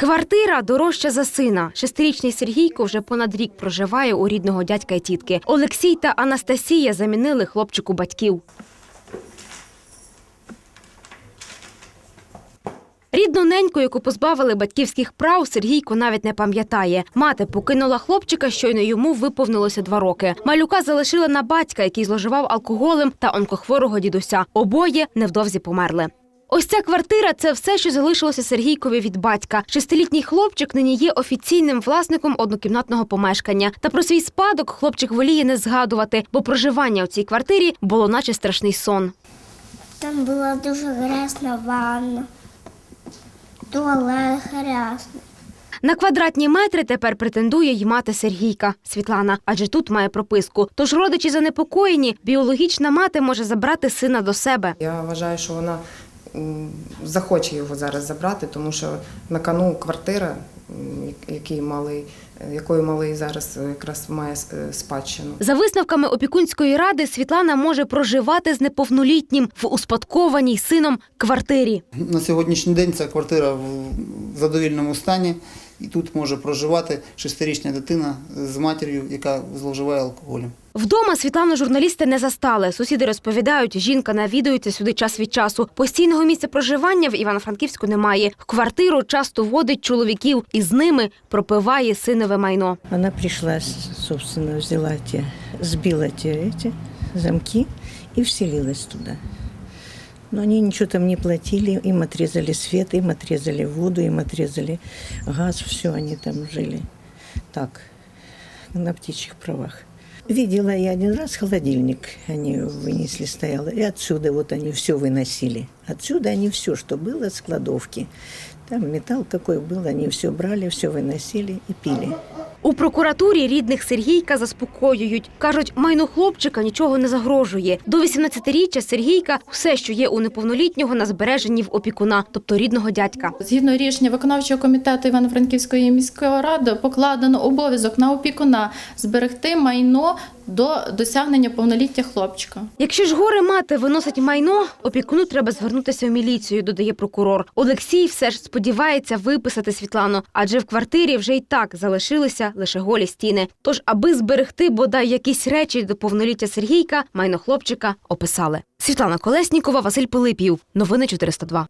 Квартира дорожча за сина. Шестирічний Сергійко вже понад рік проживає у рідного дядька і тітки. Олексій та Анастасія замінили хлопчику батьків. Рідну неньку, яку позбавили батьківських прав, Сергійко навіть не пам'ятає. Мати покинула хлопчика, щойно йому виповнилося два роки. Малюка залишила на батька, який зловживав алкоголем та онкохворого дідуся. Обоє невдовзі померли. Ось ця квартира це все, що залишилося Сергійкові від батька. Шестилітній хлопчик нині є офіційним власником однокімнатного помешкання. Та про свій спадок хлопчик воліє не згадувати, бо проживання у цій квартирі було наче страшний сон. Там була дуже грязна ванна, туалет грязний. На квадратні метри тепер претендує й мати Сергійка Світлана, адже тут має прописку. Тож родичі занепокоєні, біологічна мати може забрати сина до себе. Я вважаю, що вона захоче його зараз забрати, тому що на кону квартира, який малий, е, якою малий зараз якраз має е, спадщину. За висновками опікунської ради, Світлана може проживати з неповнолітнім в успадкованій сином квартирі. На сьогоднішній день ця квартира в задовільному стані, і тут може проживати шестирічна дитина з матір'ю, яка зловживає алкоголем. Вдома Світлану журналісти не застали. Сусіди розповідають, жінка навідується сюди час від часу. Постійного місця проживання в Івано-Франківську немає. В квартиру часто водить чоловіків і з ними пропиває синове майно. Она пришла, с- собственно, взяла те, сбила те эти замки и вселилась туда. Но они ничего там не платили, им отрезали свет, им отрезали воду, им отрезали газ, все они там жили. Так, на птичьих правах. Видела я один раз холодильник, они вынесли, стоял, и отсюда вот они все выносили. Отсюда они все, что было с кладовки. Там металл какой был, они все брали, все выносили и пили. У прокуратурі рідних Сергійка заспокоюють. Кажуть, майно хлопчика нічого не загрожує. До 18-річчя Сергійка все, що є у неповнолітнього, на збереженні в опікуна, тобто рідного дядька. Згідно рішення виконавчого комітету Івано-Франківської міської ради покладено обов'язок на опікуна зберегти майно до досягнення повноліття хлопчика. Якщо ж горе мати виносить майно, опікуну треба звернутися в міліцію, додає прокурор. Олексій все ж сподівається виписати Світлану, адже в квартирі вже й так залишилися лише голі стіни. Тож, аби зберегти бодай якісь речі до повноліття Сергійка, майно хлопчика описали. Світлана Колеснікова, Василь Пилипів. Новини 402.